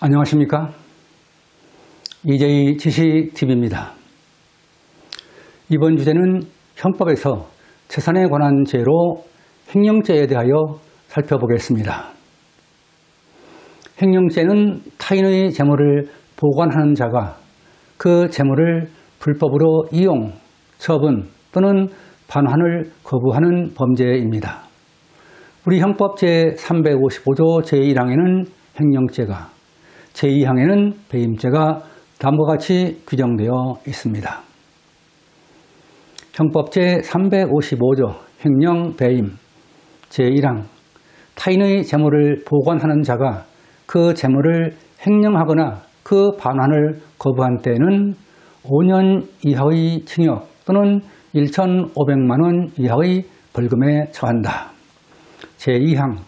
안녕하십니까? 이재희 지시TV입니다. 이번 주제는 형법에서 재산에 관한 죄로 횡령죄에 대하여 살펴보겠습니다. 횡령죄는 타인의 재물을 보관하는 자가 그 재물을 불법으로 이용, 처분 또는 반환을 거부하는 범죄입니다. 우리 형법 제355조 제1항에는 횡령죄가, 제2항에는 배임죄가 다음과 같이 규정되어 있습니다. 형법 제355조 횡령 배임 제1항 타인의 재물을 보관하는 자가 그 재물을 횡령하거나 그 반환을 거부한 때에는 5년 이하의 징역 또는 1,500만 원 이하의 벌금에 처한다. 제2항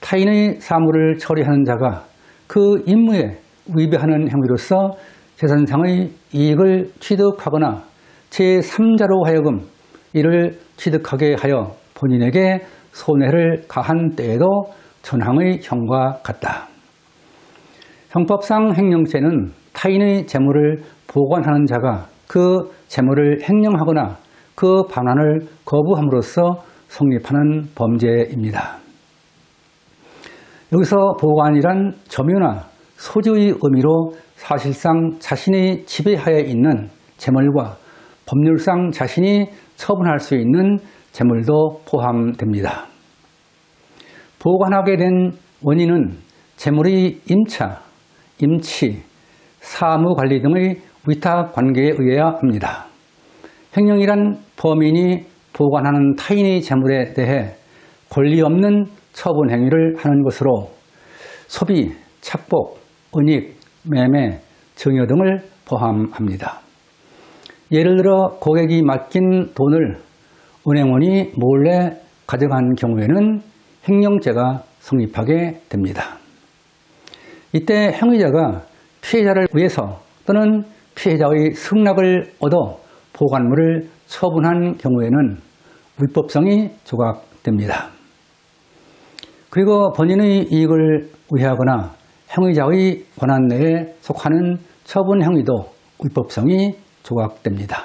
타인의 사물을 처리하는 자가 그 임무에 위배하는 행위로서 재산상의 이익을 취득하거나 제3자로 하여금 이를 취득하게 하여 본인에게 손해를 가한 때에도 전항의 형과 같다. 형법상 횡령죄는 타인의 재물을 보관하는 자가 그 재물을 횡령하거나 그 반환을 거부함으로써 성립하는 범죄입니다. 여기서 보관이란 점유나 소지의 의미로 사실상 자신의 지배하에 있는 재물과 법률상 자신이 처분할 수 있는 재물도 포함됩니다. 보관하게 된 원인은 재물의 임차, 임치, 사무 관리 등의 위탁 관계에 의해야 합니다. 횡령이란 범인이 보관하는 타인의 재물에 대해 권리 없는 처분 행위를 하는 것으로 소비, 착복, 은닉, 매매, 증여 등을 포함합니다. 예를 들어 고객이 맡긴 돈을 은행원이 몰래 가져간 경우에는 횡령죄가 성립하게 됩니다. 이때 행위자가 피해자를 위해서 또는 피해자의 승낙을 얻어 보관물을 처분한 경우에는 위법성이 조각됩니다. 그리고 본인의 이익을 위하거나 행위자의 권한 내에 속하는 처분 행위도 위법성이 조각됩니다.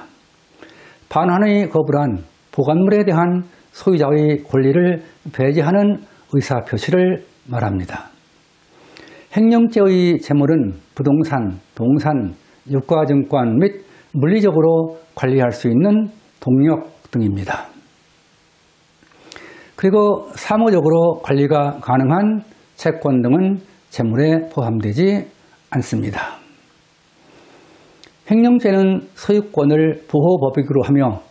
반환의 거부란 보관물에 대한 소유자의 권리를 배제하는 의사 표시를 말합니다. 횡령죄의 재물은 부동산, 동산, 유가증권 및 물리적으로 관리할 수 있는 동력 등입니다. 그리고 사무적으로 관리가 가능한 채권 등은 재물에 포함되지 않습니다. 횡령죄는 소유권을 보호법익으로 하며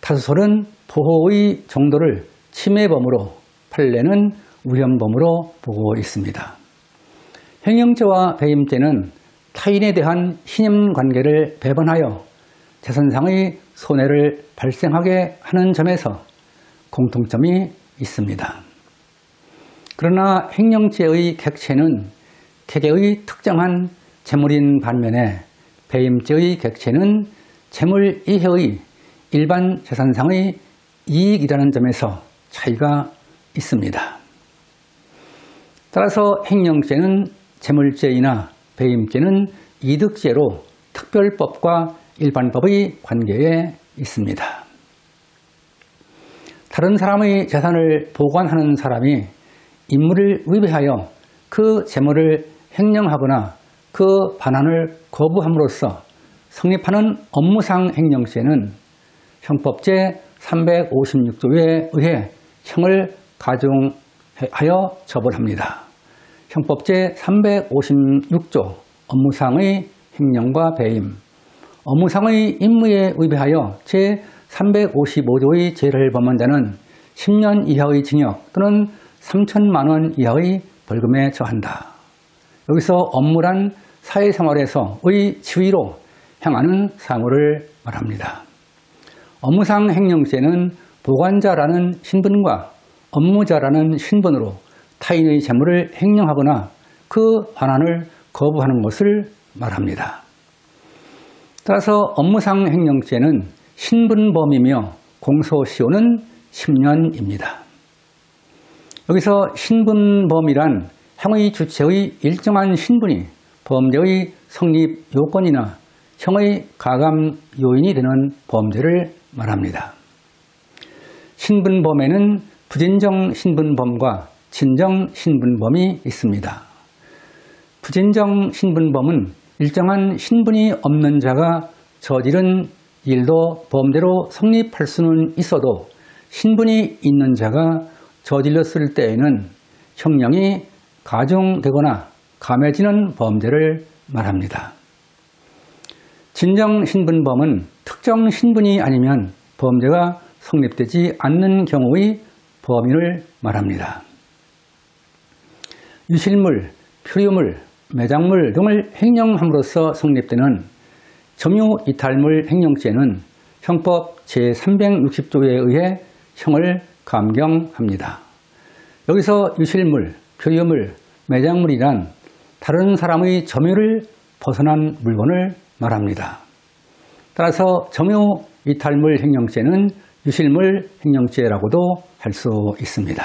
타수설은 보호의 정도를 침해범으로 판례는 위헌범으로 보고 있습니다. 횡령죄와 배임죄는 타인에 대한 신임관계를 배반하여 재산상의 손해를 발생하게 하는 점에서 공통점이 있습니다. 그러나 횡령죄의 객체는 객의 특정한 재물인 반면에 배임죄의 객체는 재물 이해의 일반 재산상의 이익이라는 점에서 차이가 있습니다. 따라서 횡령죄는 재물죄이나 배임죄는 이득죄로 특별법과 일반법의 관계에 있습니다. 다른 사람의 재산을 보관하는 사람이 임무를 위배하여 그 재물을 횡령하거나 그 반환을 거부함으로써 성립하는 업무상 횡령죄는 형법 제 356조에 의해 형을 가중하여 처벌합니다. 형법 제 356조 업무상의 횡령과 배임 업무 상의 임무에 위배하여 제 355조의 죄를 범한 자는 10년 이하의 징역 또는 3천만 원 이하의 벌금에 처한다. 여기서 업무란 사회생활에서의 지위로 행하는 사무를 말합니다. 업무상 횡령죄는 보관자라는 신분과 업무자라는 신분으로 타인의 재물을 횡령하거나 그 환환을 거부하는 것을 말합니다. 따라서 업무상 횡령죄는 신분범이며 공소시효는 10년입니다. 여기서 신분범이란 형의 주체의 일정한 신분이 범죄의 성립 요건이나 형의 가감 요인이 되는 범죄를 말합니다. 신분범에는 부진정 신분범과 진정 신분범이 있습니다. 부진정 신분범은 일정한 신분이 없는 자가 저지른 일도 범죄로 성립할 수는 있어도 신분이 있는 자가 저질렀을 때에는 형량이 가중되거나 감해지는 범죄를 말합니다. 진정 신분범은 특정 신분이 아니면 범죄가 성립되지 않는 경우의 범인을 말합니다. 유실물, 표류물, 매장물 등을 횡령함으로써 성립되는 점유 이탈물 횡령죄는 형법 제360조에 의해 형을 감경합니다. 여기서 유실물, 표류물, 매장물이란 다른 사람의 점유를 벗어난 물건을 말합니다. 따라서 점유 이탈물 횡령죄는 유실물 횡령죄라고도 할 수 있습니다.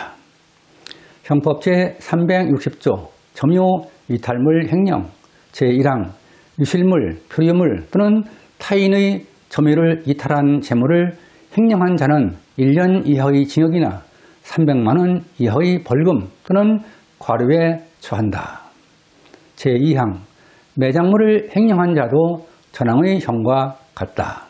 형법 제360조 점유 이탈물 횡령 제1항 유실물, 표류물 또는 타인의 점유를 이탈한 재물을 횡령한 자는 1년 이하의 징역이나 300만 원 이하의 벌금 또는 과료에 처한다. 제2항 매장물을 횡령한 자도 전항의 형과 같다.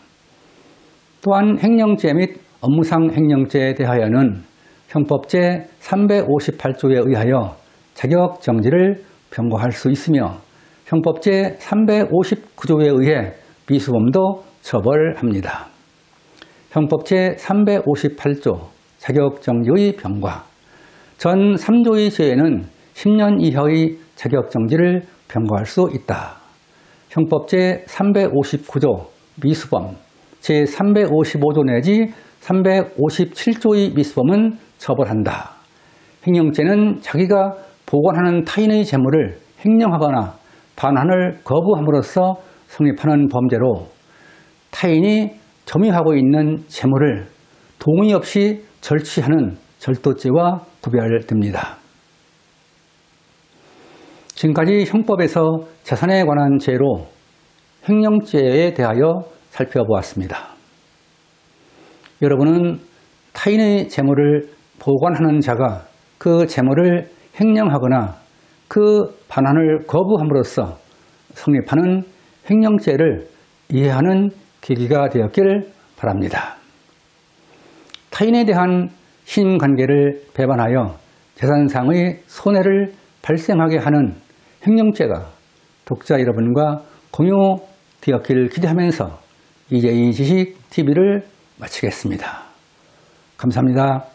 또한 횡령죄 및 업무상 횡령죄에 대하여는 형법 제 358조에 의하여 자격 정지를 병고할 수 있으며 형법 제359조에 의해 미수범도 처벌합니다. 형법 제358조 자격정지의 병과 전 3조의 죄에는 10년 이하의 자격정지를 병고할 수 있다. 형법 제359조 미수범, 제355조 내지 357조의 미수범은 처벌한다. 횡령죄는 자기가 보관하는 타인의 재물을 횡령하거나 반환을 거부함으로써 성립하는 범죄로 타인이 점유하고 있는 재물을 동의 없이 절취하는 절도죄와 구별됩니다. 지금까지 형법에서 재산에 관한 죄로 횡령죄에 대하여 살펴보았습니다. 여러분은 타인의 재물을 보관하는 자가 그 재물을 횡령하거나 그 반환을 거부함으로써 성립하는 횡령죄를 이해하는 계기가 되었길 바랍니다. 타인에 대한 신관계를 배반하여 재산상의 손해를 발생하게 하는 횡령죄가 독자 여러분과 공유되었기를 기대하면서 이재희 지식 TV를 마치겠습니다. 감사합니다.